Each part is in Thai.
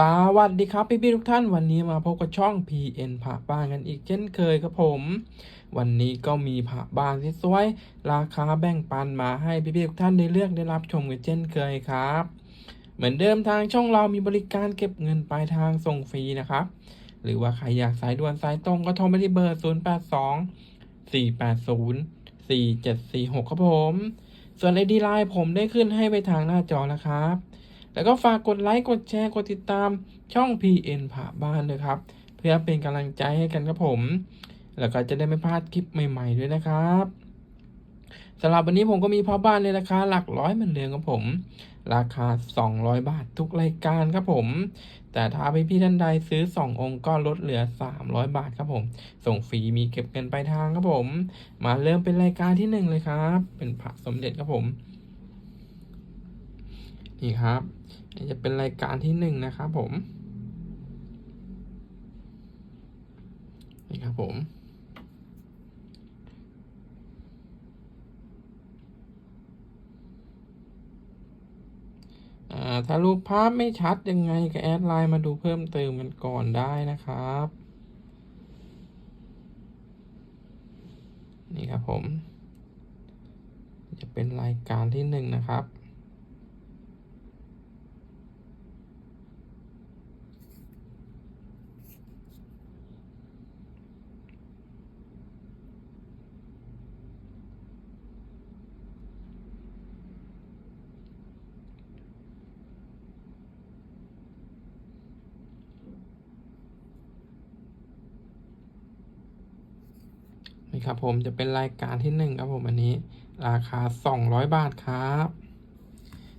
สวัสดีครับพี่พี่ๆทุกท่านวันนี้มาพบกับช่อง PN ผักบ้านกันอีกเช่นเคยครับผม วันนี้ก็มีผักบ้านที่สวยๆราคาแบ่งปันมาให้พี่พี่ๆทุกท่านได้เลือกได้รับชมกันเช่นเคยครับ เหมือนเดิมทางช่องเรามีบริการเก็บเงินปลายทางส่งฟรีนะครับ หรือว่าใครอยากสายด่วนสายตรงก็โทรมาที่เบอร์ 0 8 2 4 8 0 4 7 4 6 ครับผม ส่วนไอดีไลน์ผมได้ขึ้นให้ไปทางหน้าจอแล้วครับ แล้วก็ฝากกดไลค์กดแชร์กดติดตามช่อง PN ผ่าบ้านด้วยครับ เพื่อเป็นกำลังใจให้กันครับผม แล้วก็จะได้ไม่พลาดคลิปใหม่ ๆ ด้วยนะครับสำหรับวันนี้ผมก็มีพ่อบ้านในราคาหลักร้อยเหมือนเดิมครับผม ราคา 200 บาททุกรายการครับผม แต่ถ้าพี่ๆท่านใดซื้อ 2 องค์ก็ลดเหลือ 300 บาทครับผม ส่งฟรีมีเก็บเงินปลายทางครับผม มาเริ่มเป็นรายการที่หนึ่งเลยครับ เป็นพระสมเด็จครับผม นี่ครับจะเป็นรายการที่หนึ่งนะครับผม นี่ครับผม ถ้ารูปภาพไม่ชัดยังไงก็แอดไลน์มาดูเพิ่มเติมกันก่อนได้นะครับ นี่ครับผม จะเป็นรายการที่หนึ่งนะครับ นี่ ครับผมจะเป็นรายการที่หนึ่งครับผมอันนี้ ราคาสองร้อยบาทครับ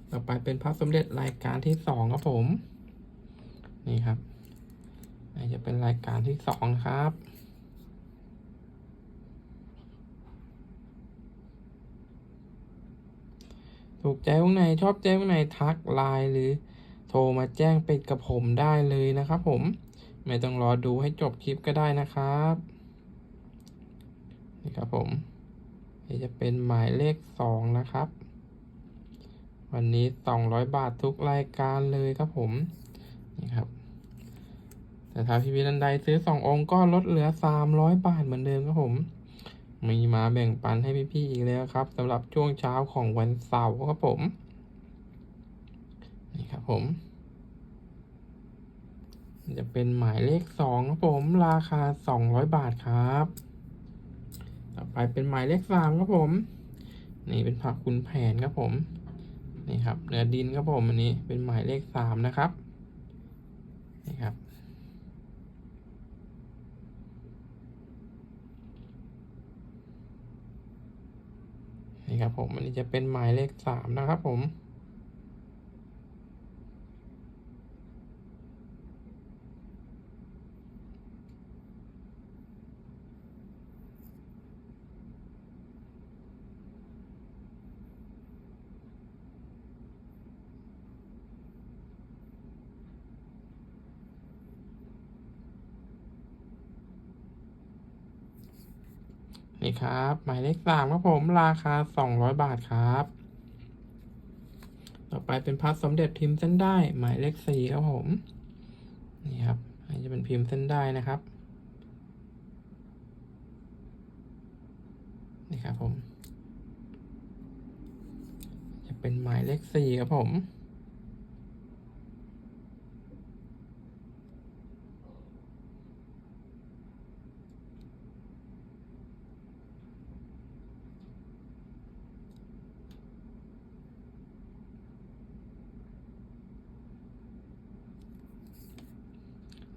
ต่อไปเป็นพระสมเด็จรายการที่สองครับผม นี่ครับอันนี้จะเป็นรายการที่สองครับถูกใจตรงไหนชอบใจตรงไหนทักไลน์หรือโทรมาแจ้งเป็นกับผมได้เลยนะครับผม ไม่ต้องรอดูให้จบคลิปก็ได้นะครับ นี่ครับผมนี่จะเป็นหมายเลขสองนะครับ วันนี้สองร้อยบาททุกรายการเลยครับผมนี่ครับแต่ถ้าพี่พี่ท่านใดซื้อสององค์ก็ลดเหลือสามร้อยบาทเหมือนเดิมครับผม มีมาแบ่งปันให้พี่ๆอีกแล้วครับสำหรับช่วงเช้าของวันเสาร์ครับผมนี่ครับผมจะเป็นหมายเลขสองครับผม ราคาสองร้อยบาทครับ ต่อไปเป็นหมายเลขสามครับผม นี่เป็นผักคุณแผนครับผม นี่ครับเนื้อดินครับผมอันนี้เป็นหมายเลขสามนะครับ นี่ครับ นี่ครับผมอันนี้จะเป็นหมายเลขสามนะครับผม นี่ครับ หมายเลขสามครับผม ราคาสองร้อยบาทครับ ต่อไปเป็นพัดสมเด็จพิมพ์เส้นได้ หมายเลขสี่ครับผม นี่ครับ อันนี้จะเป็นพิมพ์เส้นได้นะครับ นี่ครับผม จะเป็นหมายเลขสี่ครับผม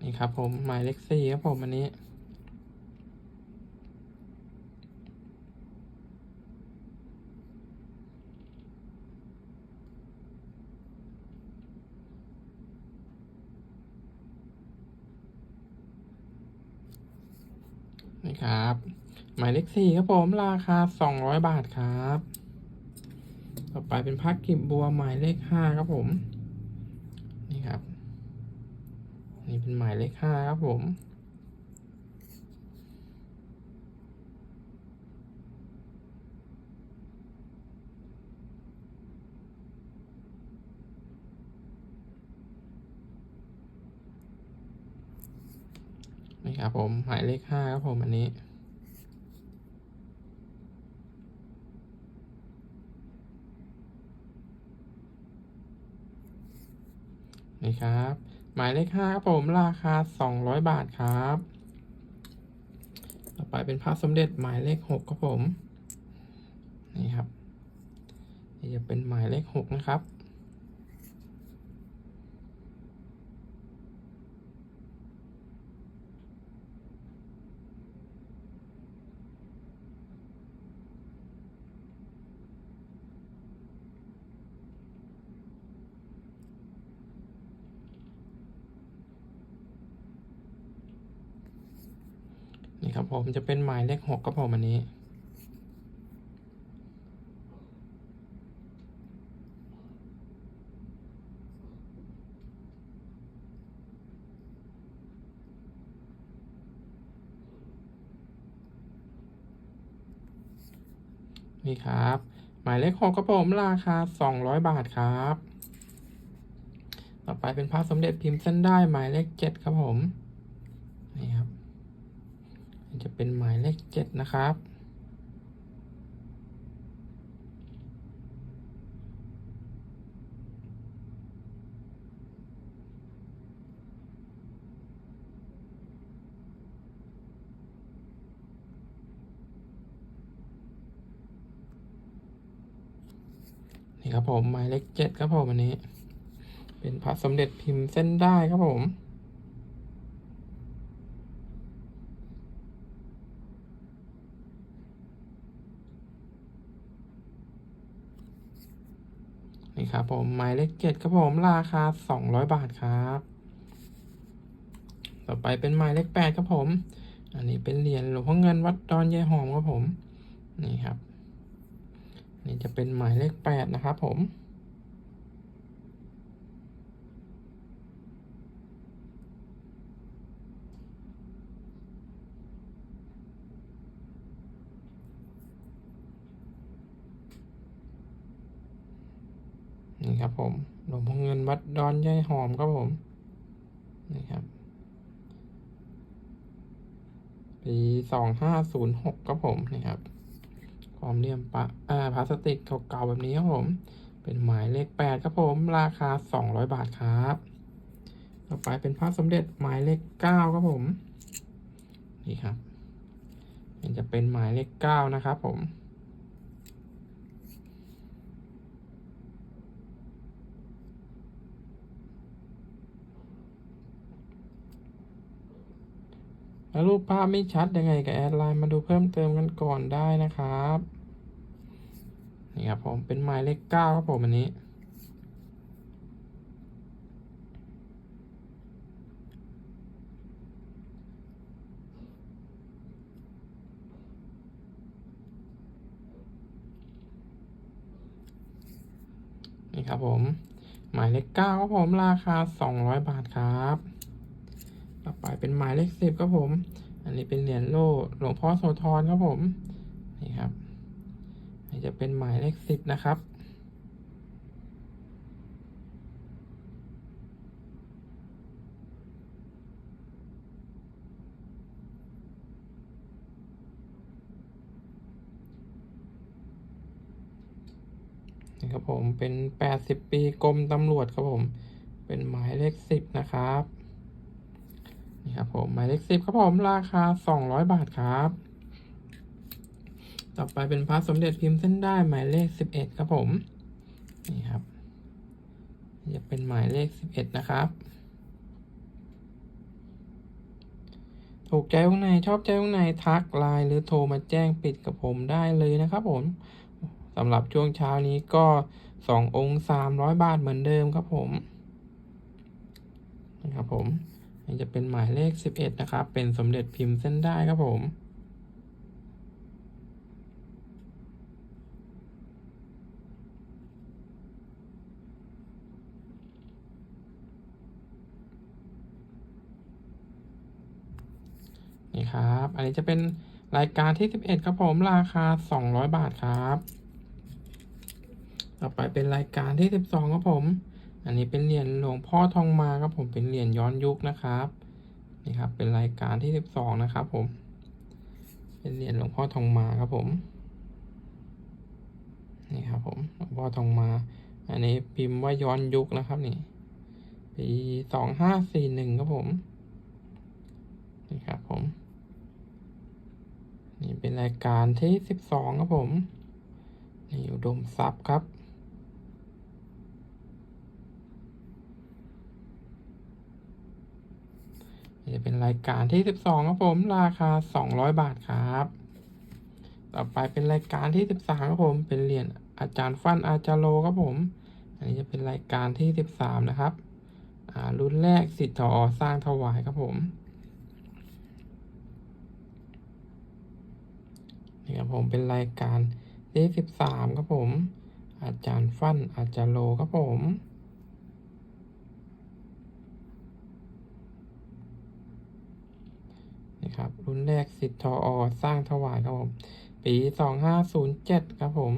นี่ ครับผมหมายเลขสี่ครับผมอันนี้ นี่ครับ หมายเลขสี่ครับผมราคาสองร้อยบาทครับ ต่อไปเป็นพักกิบบัวหมายเลขห้าครับผม นี่ครับ นี่ เป็นหมายเลขห้าครับผมนนี่ครับผม หมายเลขห้าครับผม อันนี้นี่ครับ หมายเลขห้าครับผมราคาสองร้อยบาทครับ ต่อไปเป็นพระสมเด็จหมายเลขหกครับผม นี่ครับนี่จะเป็นหมายเลขหกนะครับ ผมจะเป็นหมายเลขหกครับผมอันนี้ นี่ครับ หมายเลขหกครับผมราคาสองร้อยบาทครับ ต่อไปเป็นพระสมเด็จพิมพ์เส้นได้หมายเลขเจ็ดครับผม นี่ครับ จะ เป็นหมายเลขเจ็ดนะครับ นี่ครับผมหมายเลขเจ็ดครับผมอันนี้ เป็นพระสมเด็จพิมพ์เส้นได้ครับผม นี่ ครับผมหมายเลขเจ็ดครับผมราคาสองร้อยบาทครับ ต่อไปเป็นหมายเลขแปดครับผม อันนี้เป็นเหรียญหลวงพ่อเงินวัดดอนยายหอมครับผม นี่ครับ นี่จะเป็นหมายเลขแปดนะครับผม นี่ ครับผมหลวงพ่อเงินวัดดอนยายหอมครับผมนี่ครับ ปีสองห้าศูนย์หกครับผมนี่ครับความเลี่ยมปะอ่าพลาสติกเก่าๆแบบนี้ครับผม เป็นหมายเลขแปดครับผม ราคาสองร้อยบาทครับ ต่อไปเป็นพระสมเด็จหมายเลขเก้าครับผม นี่ครับนี่จะเป็นหมายเลขเก้านะครับผม แล้วรูปภาพไม่ชัดยังไงกับแอดไลน์มาดูเพิ่มเติมกันก่อนได้นะครับ นี่ครับผมเป็นหมายเลขเก้าครับผมอันนี้ นี่ครับผม หมายเลขเก้าครับผมราคาสองร้อยบาทครับ เป็นหมายเลขสิบครับผม อันนี้เป็นเหรียญโล่หลวงพ่อโสธรครับผมนี่ครับนี่จะเป็นหมายเลขสิบนะครับนี่ครับผมเป็นแปดสิบปีกรมตำรวจครับผม เป็นหมายเลขสิบนะครับ นี่ครับผมหมายเลขสิบครับผมราคาสองร้อยบาทครับ ต่อไปเป็นพระสมเด็จพิมพ์เส้นได้หมายเลขสิบเอ็ดครับผม นี่ครับจะเป็นหมายเลขสิบเอ็ดนะครับ ถูกใจตรงไหนชอบใจตรงไหนทักไลน์หรือโทรมาแจ้งปิดกับผมได้เลยนะครับผมสำหรับช่วงเช้านี้ก็สององค์สามร้อยบาทเหมือนเดิมครับผมนะครับผม นี่จะเป็นหมายเลขสิบเอ็ดนะครับ เป็นสมเด็จพิมพ์เส้นได้ครับผมนี่ครับ อันนี้จะเป็นรายการที่สิบเอ็ดครับผม ราคาสองร้อยบาทครับ ต่อไปเป็นรายการที่สิบสองครับผม อันนี้เป็นเหรียญหลวงพ่อทองมาครับผมเป็นเหรียญย้อนยุคนะครับนี่ครับเป็นรายการที่สิบสองนะครับผม เป็นเหรียญหลวงพ่อทองมาครับผมนี่ครับผมหลวงพ่อทองมา อันนี้พิมพ์ว่าย้อนยุคนะครับนี่ปีสองห้าสี่หนึ่งครับผมนี่ครับผม นี่เป็นรายการที่สิบสองครับผมนี่อุดมทรัพย์ครับ นี่จะเป็นรายการที่สิบสองครับผม ราคาสองร้อยบาทครับ ต่อไปเป็นรายการที่สิบสามครับผม เป็นเหรียญอาจารย์ฟันอาจารโลครับผม อันนี้จะเป็นรายการที่สิบสามนะครับ อ่า รุ่นแรกสิทธิ์ทอสร้างถวายครับผมนี่ครับผมเป็นรายการที่สิบสามครับผม อาจารย์ฟันอาจารโลครับผม ครับ รุ่นแรกสิทธิ์ทอสร้างถวายครับผม ปีสองห้าศูนย์เจ็ดครับผม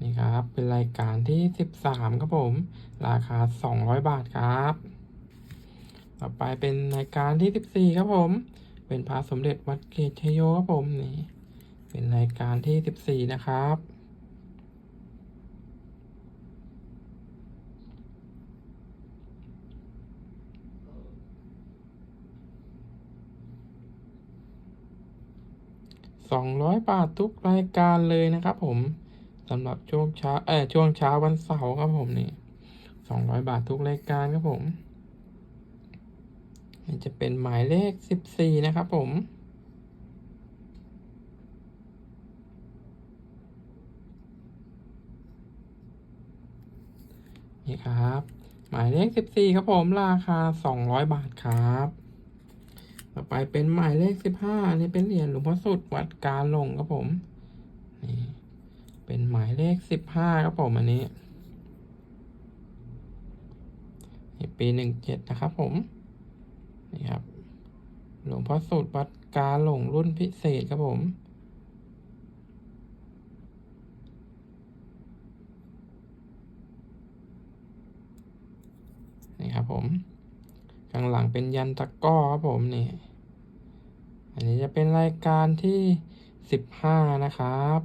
นี่ครับ เป็นรายการที่สิบสามครับผม ราคาสองร้อยบาทครับ ต่อไปเป็นรายการที่สิบสี่ครับผม เป็นพระสมเด็จวัดเกตชโยครับผมนี่ เป็นรายการที่สิบสี่นะครับ สองร้อยบาททุกรายการเลยนะครับผมสำหรับช่วงเช้าเออช่วงเช้าวันเสาร์ครับผมนี่สองร้อยบาททุกรายการครับผมนี่จะเป็นหมายเลขสิบสี่นะครับผมนี่ครับ หมายเลขสิบสี่ครับผม ราคาสองร้อยบาทครับ ต่อไปเป็นหมายเลขสิบห้าอันนี้เป็นเหรียญหลวงพ่อสุดวัดกาหลงครับผม นี่ เป็นหมายเลขสิบห้าครับผมอันนี้นี่ปีหนึ่งเจ็ดนะครับผม นี่ครับ หลวงพ่อสุดวัดกาหลงรุ่นพิเศษครับผมนี่ครับผม ข้างหลังเป็นยันตะก้อครับผมนี่ อันนี้จะเป็นรายการที่สิบห้านะครับ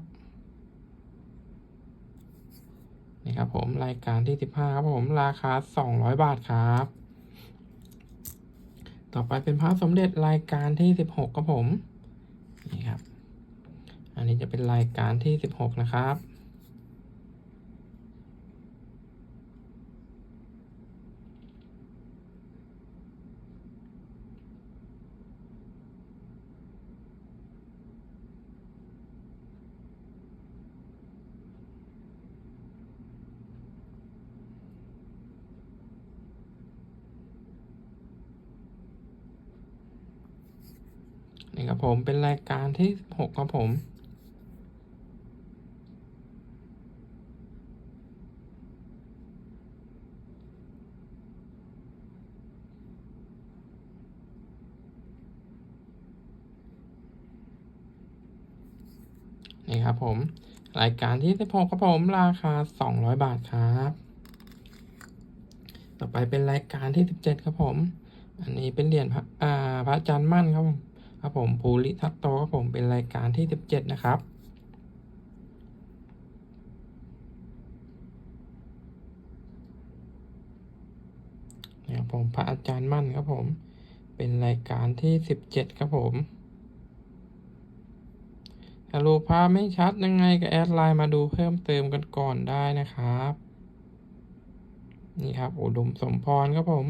นี่ครับผมรายการที่สิบห้าครับผมราคาสองร้อยบาทครับ ต่อไปเป็นพระสมเด็จรายการที่สิบหกครับผมนี่ครับ อันนี้จะเป็นรายการที่สิบหกนะครับ นี่ ครับผม เป็นรายการที่หกครับผม นี่ครับผม รายการที่สิบหกครับผม ราคาสองร้อยบาทครับ ต่อไปเป็นรายการที่สิบเจ็ดครับผม อันนี้เป็นเหรียญพระอาพระอาจารย์มั่นครับผม ครับผมภูริทัตโตครับผมเป็นรายการที่สิบเจ็ดนะครับนี่ครับผมพระอาจารย์มั่นครับผม เป็นรายการที่สิบเจ็ดครับผมถ้ารูปภาพไม่ชัดยังไงก็แอดไลน์มาดูเพิ่มเติมกันก่อนได้นะครับ นี่ครับอุดมสมพรครับผม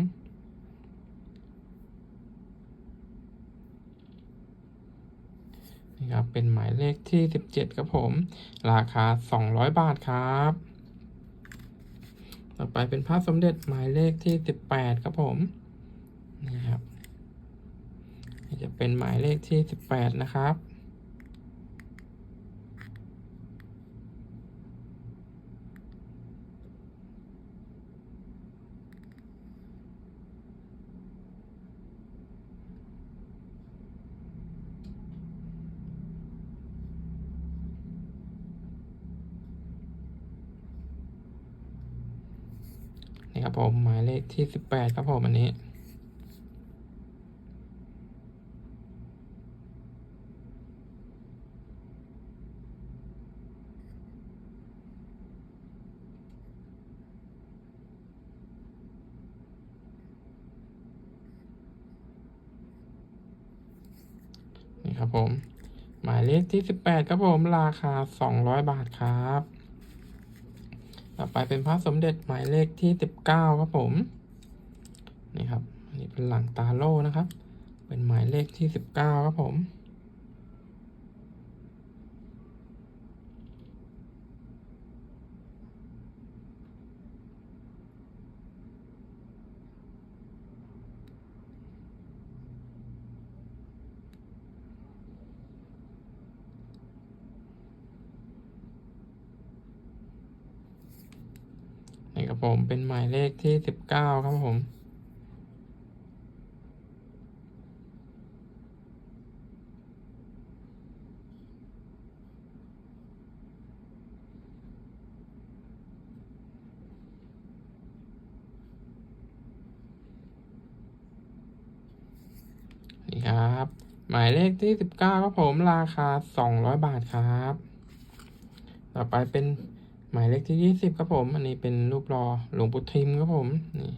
ครับ เป็นหมายเลขที่สิบเจ็ดครับผม ราคาสองร้อยบาทครับ ต่อไปเป็นพระสมเด็จหมายเลขที่สิบแปดครับผมนี่ครับจะเป็นหมายเลขที่สิบแปดนะครับ ผมหมายเลขที่สิบแปดครับผมอันนี้ นี่ครับผม หมายเลขที่สิบแปดครับผมราคาสองร้อยบาทครับ ไปเป็นพระสมเด็จหมายเลขที่สิบเก้าครับผม นี่ครับ อันนี้เป็นหลังตาโล่นะครับ เป็นหมายเลขที่สิบเก้าครับผม นี่ ครับผม เป็นหมายเลขที่สิบเก้าครับผม นี่ครับ หมายเลขที่สิบเก้าครับผม ราคาสองร้อยบาทครับ ต่อไปเป็น หมายเลขที่ยี่สิบครับผม อันนี้เป็นรูปรอหลวงปู่ทิมครับผมนี่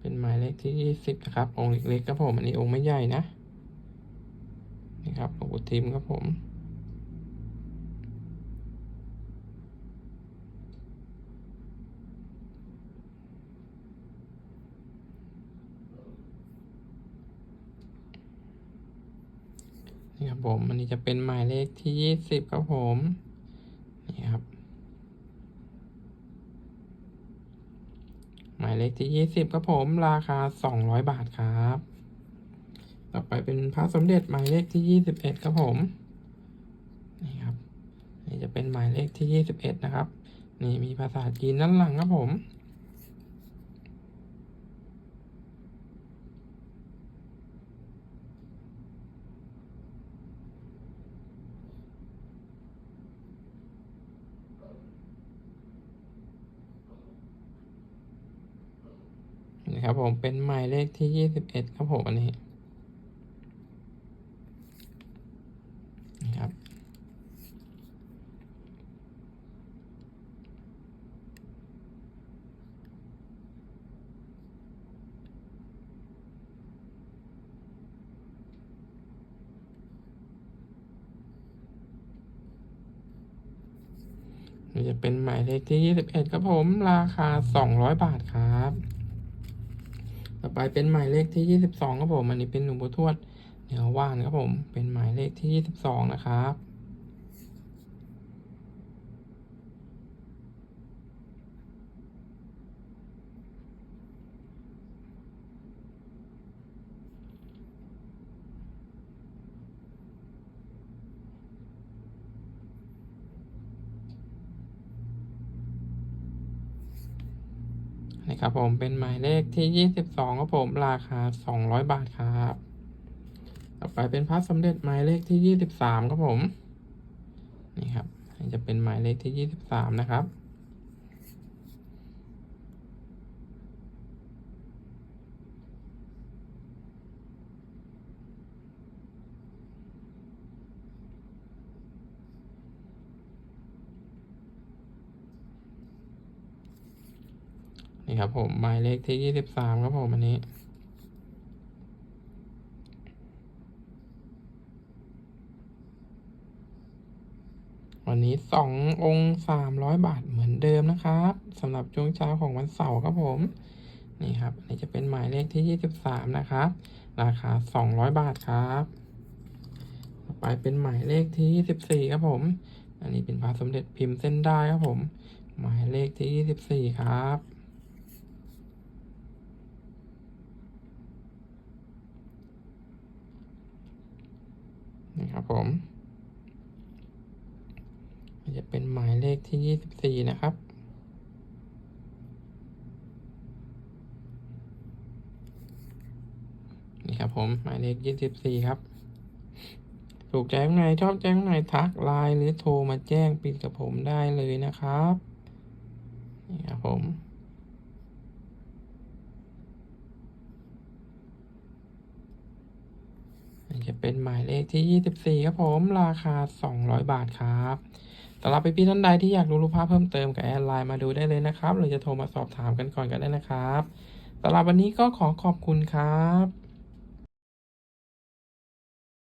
เป็นหมายเลขที่ยี่สิบนะครับ องค์เล็กๆครับผม อันนี้องค์ไม่ใหญ่นะนี่ครับหลวงปู่ทิมครับผมนี่ครับผม อันนี้จะเป็นหมายเลขที่ยี่สิบครับผม นี่ครับ หมายเลขที่ยี่สิบครับผม ราคาสองร้อยบาทครับ ต่อไปเป็นพระสมเด็จหมายเลขที่ยี่สิบเอ็ดครับผม นี่ครับ นี่จะเป็นหมายเลขที่ยี่สิบเอ็ดนะครับ นี่มีภาษาจีนด้านหลังครับผม นี่ครับผม เป็นหมายเลขที่ยี่สิบเอ็ดครับผมอันนี้นี่ครับ จะเป็นหมายเลขที่ยี่สิบเอ็ดครับผม ราคาสองร้อยบาทครับ ต่อไปเป็นหมายเลขที่ยี่สิบสองครับผมอันนี้เป็นหลวงปู่ทวดเหนือว่านครับผมเป็นหมายเลขที่ยี่สิบสองนะครับ นี่ครับผมเป็นหมายเลขที่ยี่สิบสองครับผมราคาสองร้อยบาทครับต่อไปเป็นพระสมเด็จหมายเลขที่ยี่สิบสามครับผมนี่ครับจะเป็นหมายเลขที่ยี่สิบสามนะครับ นี่ ครับผมหมายเลขที่ยี่สิบสามครับผมอันนี้ วันนี้สององค์สามร้อยบาทเหมือนเดิมนะครับสำหรับช่วงเช้าของวันเสาร์ครับผม นี่ครับอันนี้จะเป็นหมายเลขที่ยี่สิบสามนะครับ ราคาสองร้อยบาทครับต่อไปเป็นหมายเลขที่ยี่สิบสี่ครับผม อันนี้เป็นพระสมเด็จพิมพ์เส้นได้ครับผมหมายเลขที่ยี่สิบสี่ครับ นี่ครับ ผมจะเป็นหมายเลขที่ยี่สิบสี่นะครับ นี่ครับผมหมายเลขยี่สิบสี่ครับ ถูกใจข้างในชอบใจข้างในทักไลน์หรือโทรมาแจ้งปิดกับผมได้เลยนะครับ นี่ครับผม เป็นหมายเลขที่ 24 ครับผมราคา 200 บาทครับสำหรับพี่ๆท่านใดที่อยากรู้รูปภาพเพิ่มเติมกับแอดไลน์มาดูได้เลยนะครับ หรือจะโทรมาสอบถามกันก่อนก็ได้นะครับสำหรับวันนี้ก็ขอขอบคุณครับ